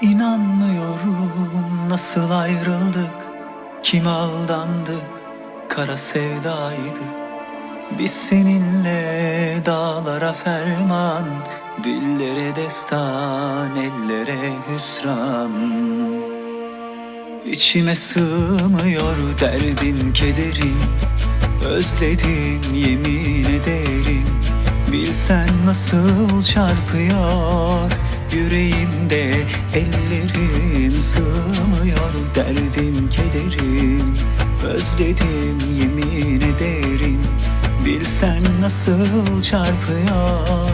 İnanmıyorum nasıl ayrıldık Kim aldandık Kara sevdaydı. Biz seninle dağlara ferman Dillere destan Ellere hüsran. İçime sığmıyor derdim kederim Özledim yemin ederim. Bilsen nasıl çarpıyor Yüreğimde ellerim sığmıyor Derdim kederim. Özledim yemin ederim. Bilsen nasıl çarpıyor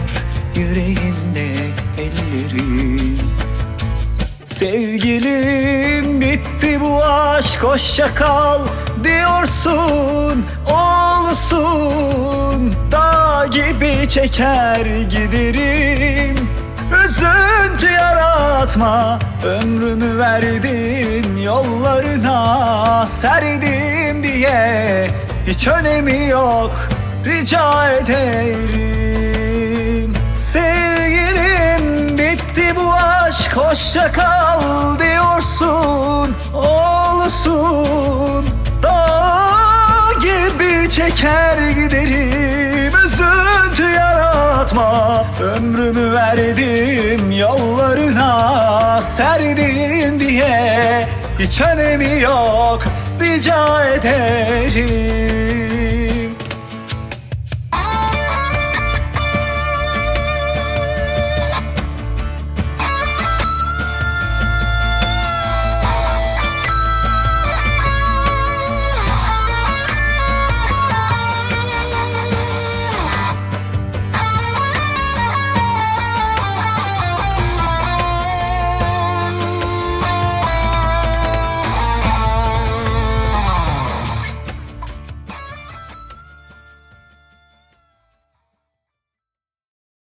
Yüreğimde ellerim. Sevgilim bitti bu aşk hoşça kal diyorsun Oğlusun dağ gibi çeker giderim yaratma ömrümü verdim yollarına serdim diye Hiç önemi yok. Rica ederim. Sevgilim bitti bu aşk. Hoşça kal diyorsun Oğlusun. Dağ gibi çeker giderim Üzüntü yaratma. Ömrümü verdim serdim diye Hiç önemi yok rica ederim